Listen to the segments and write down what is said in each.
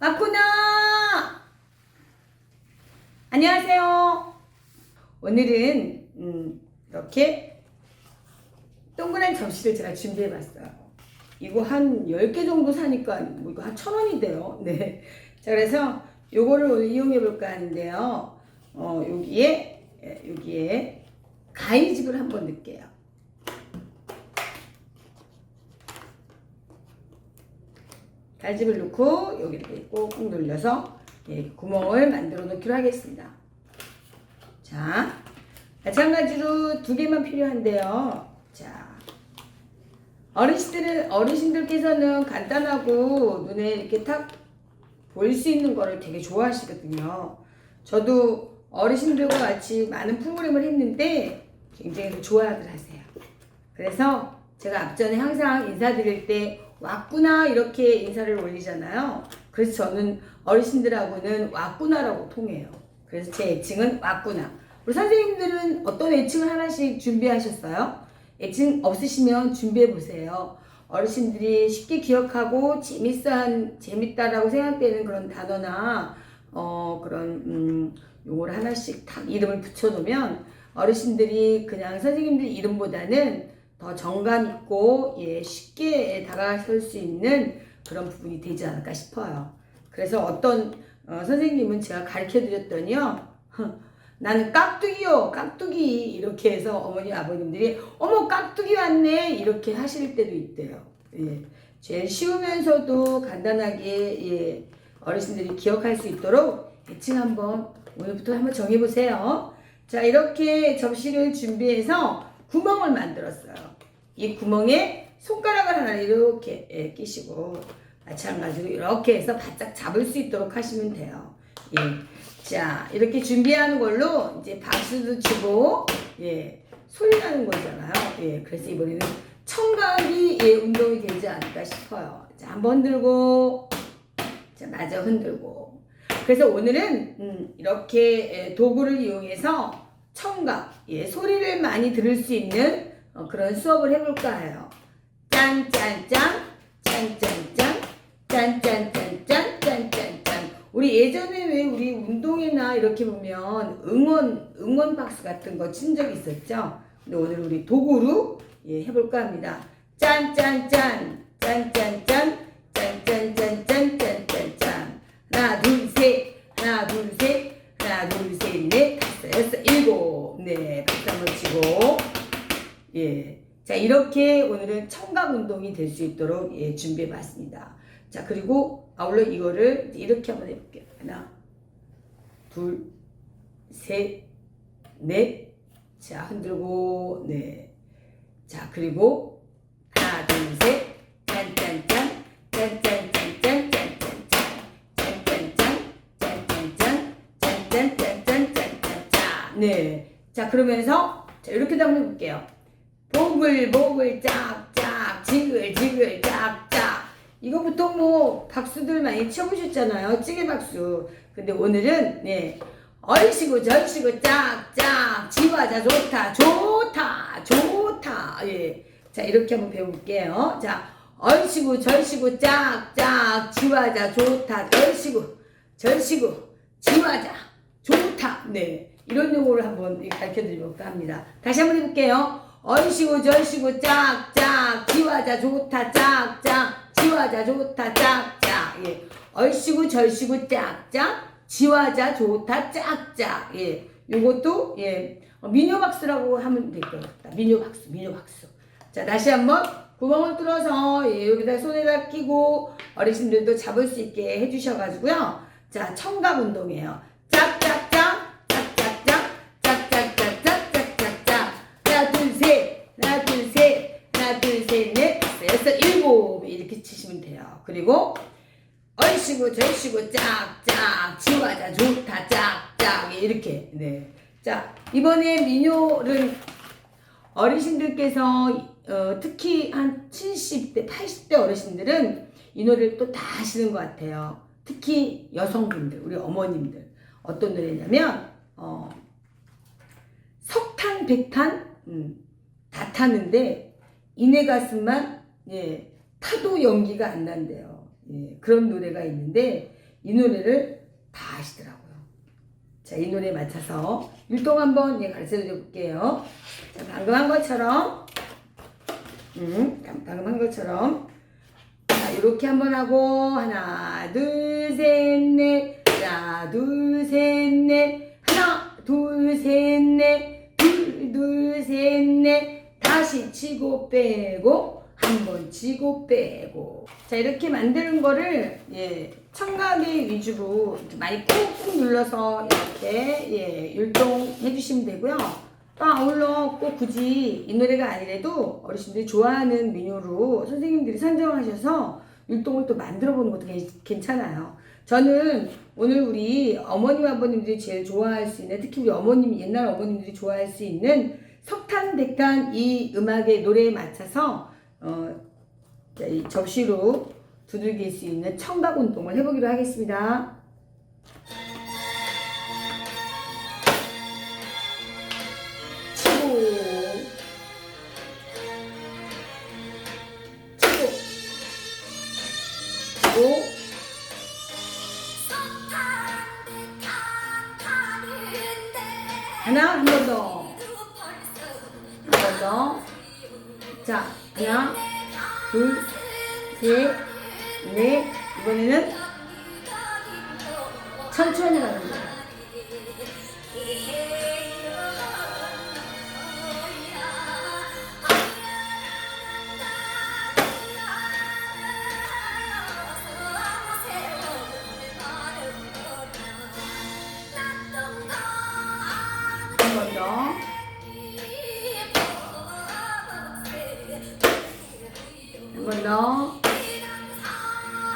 왔구나! 안녕하세요. 오늘은 음, 이렇게 동그란 접시를 제가 준비해 봤어요. 이거 한 10개 정도 사니까 뭐 이거 한 천 원이 돼요. 네. 자, 그래서 요거를 오늘 이용해 볼까 하는데요. 어, 여기에, 예, 여기에 가위집을 한번 넣을게요. 가위집을 넣고 여기 이렇게 꾹꾹 눌려서 예, 구멍을 만들어 놓기로 하겠습니다. 자, 마찬가지로 두 개만 필요한데요. 자, 어르신들은 어르신들께서는 간단하고 눈에 이렇게 탁 보일 수 있는 거를 되게 좋아하시거든요. 저도 어르신들과 같이 많은 프로그램을 했는데 굉장히 좋아들 하세요. 그래서 제가 앞전에 항상 인사드릴 때 왔구나 이렇게 인사를 올리잖아요. 그래서 저는 어르신들하고는 왔구나라고 통해요. 그래서 제 애칭은 왔구나. 우리 선생님들은 어떤 애칭을 하나씩 준비하셨어요? 애칭 없으시면 준비해 보세요. 어르신들이 쉽게 기억하고 재밌어한 재밌다라고 생각되는 그런 단어나 어 그런 음 요걸 하나씩 딱 이름을 붙여 놓으면 어르신들이 그냥 선생님들 이름보다는 더 정감 있고 예 쉽게 다가설 수 있는 그런 부분이 되지 않을까 싶어요. 그래서 어떤 어, 선생님은 제가 가르쳐 드렸더니요. 나는 깍두기요, 깍두기 이렇게 해서 어머니 아버님들이 어머 깍두기 왔네 이렇게 하실 때도 있대요. 예, 제일 쉬우면서도 간단하게 예, 어르신들이 기억할 수 있도록 애칭 한번 오늘부터 한번 정해 보세요. 자 이렇게 접시를 준비해서 구멍을 만들었어요. 이 구멍에 손가락을 하나 이렇게 예, 끼시고 마찬가지로 이렇게 해서 바짝 잡을 수 있도록 하시면 돼요. 예. 자, 이렇게 준비하는 걸로 이제 박수도 치고, 예, 소리 나는 거잖아요. 예, 그래서 이번에는 청각이 예, 운동이 되지 않을까 싶어요. 자, 한번 들고, 자, 마저 흔들고. 그래서 오늘은, 음, 이렇게 예, 도구를 이용해서 청각, 예, 소리를 많이 들을 수 있는 어, 그런 수업을 해볼까 해요. 짠짠짠, 짠짠짠, 짠짠짠짠, 짠짠짠. 우리 예전에 왜 우리 운동회나 이렇게 보면 응원, 응원 박스 같은 거 친적 있었죠? 근데 오늘 우리 도구로 예, 해볼까 합니다. 짠짠짠, 짠짠짠, 짠짠짠짠, 짠짠짠. 하나, 둘, 셋, 하나, 둘, 셋, 하나, 둘, 셋, 넷, 다섯, 여섯, 일곱. 네, 박수 한번 치고. 예. 자, 이렇게 오늘은 청각 운동이 될 수 있도록 예, 준비해 봤습니다. 자, 그리고 아울러 이거를 이렇게 한번 해볼게요. 하나, 둘, 셋, 넷. 자, 흔들고, 네. 자, 그리고 하나, 둘, 셋. 짠짠짠, 짠짠짠짠, 짠짠짠, 짠짠짠, 짠짠짠, 짠짠짠짠짠. 네. 자, 그러면서 자, 이렇게도 한번 해볼게요. 보글보글 짝짝 지글지글 짝짝 이거 보통 뭐 박수들 많이 쳐보셨잖아요. 찌개 박수. 근데 오늘은 네. 얼씨구 절씨구 짝짝 지화자 좋다 좋다 좋다. 예자 이렇게 한번 배워볼게요. 자 얼씨구 절씨구 짝짝 지화자 좋다 얼씨구 절씨구. 지화자 좋다. 네. 이런 용어를 한번 가르쳐 드리볼까 합니다. 다시 한번 해볼게요 얼씨구 절씨구 짝짝 지화자 좋다 짝짝 지화자 좋다 짝짝 예. 얼씨구 절씨구 짝짝 지화자 좋다 짝짝 예. 요것도 예. 어, 미녀 박수라고 하면 될 것 같다. 미녀 박수 미녀 박수. 자 다시 한번 구멍을 뚫어서 예, 여기다 손에다 끼고 어르신들도 잡을 수 있게 해주셔가지고요. 자 청각 운동이에요 짝짝짝 짝짝짝 짝짝짝짝짝짝짝 하나 둘셋 하나 둘셋 하나 여섯 일곱 이렇게 치시면 돼요. 그리고 얼씨구 절씨구 짝짝 지화자. 좋다. 짝짝. 이렇게. 네 자 이번에 민요를 어르신들께서 어, 특히 한 70대 80대 어르신들은 이 노래를 또다 아시는 것 같아요. 특히 여성분들 우리 어머님들. 어떤 노래냐면 어, 석탄 백탄? 음, 다 타는데 이내 가슴만 예, 타도 연기가 안 난대요. 예, 그런 노래가 있는데 이 노래를 다 하시더라고요. 자, 이 노래에 맞춰서 율동 한번 예, 가르쳐 드려볼게요. 자, 방금 한 것처럼, 음, 방금 한 것처럼, 자, 이렇게 한번 하고, 하나, 둘, 셋, 넷, 하나, 둘, 셋, 넷, 하나, 둘, 셋, 넷, 둘, 둘, 셋, 넷, 다시 치고 빼고, 한번 치고 빼고. 자, 이렇게 만드는 거를, 예, 청각의 위주로 많이 꾹꾹 눌러서 이렇게, 예, 율동해 주시면 되고요. 또 아울러 꼭 굳이 이 노래가 아니라도 어르신들이 좋아하는 민요로 선생님들이 선정하셔서 율동을 또 만들어 보는 것도 괜- 괜찮아요. 저는 오늘 우리 어머님 아버님들이 제일 좋아할 수 있는 특히 우리 어머님 옛날 어머님들이 좋아할 수 있는 석탄 백탄 이 음악의 노래에 맞춰서 어, 자, 이 접시로 두들길 수 있는 청각 운동을 해보기로 하겠습니다. 하나, 둘, 셋, 넷. 이번에는 천천히 가는 거예요.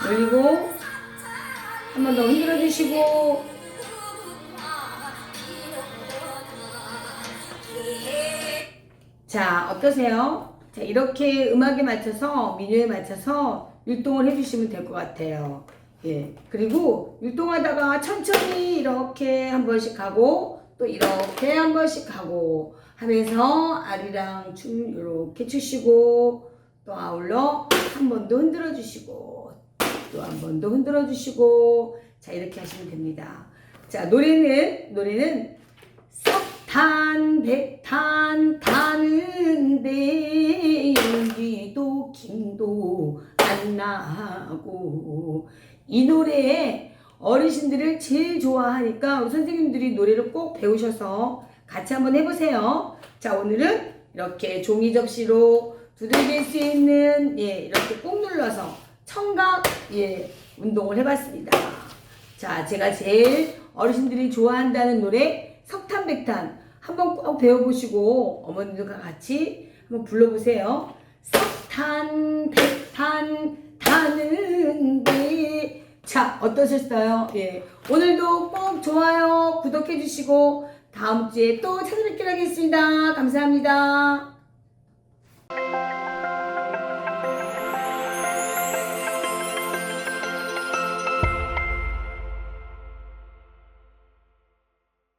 올리고. 한 번 더 흔들어 주시고. 자, 어떠세요? 자, 이렇게 음악에 맞춰서, 민요에 맞춰서 율동을 해주시면 될 것 같아요. 예. 그리고 율동하다가 천천히 이렇게 한 번씩 하고, 또 이렇게 한 번씩 하고, 하면서 아리랑 춤 이렇게 추시고, 또 아울러 한 번 더 흔들어 주시고, 또 한 번 더 흔들어 주시고, 자, 이렇게 하시면 됩니다. 자, 노래는, 노래는 석탄 백탄 타는데 연기도 김도 안 나고 이 노래에 어르신들을 제일 좋아하니까 우리 선생님들이 노래를 꼭 배우셔서 같이 한번 해보세요. 자 오늘은 이렇게 종이 접시로 두들길 수 있는 예 이렇게 꾹 눌러서 청각 예 운동을 해봤습니다. 자 제가 제일 어르신들이 좋아한다는 노래 석탄백탄 한번 꼭 배워보시고 어머님들과 같이 한번 불러보세요. 석탄 백탄 타는데 자 어떠셨어요? 예 오늘도 꼭 좋아요 구독해 주시고 다음 주에 또 찾아뵙기로 하겠습니다. 감사합니다.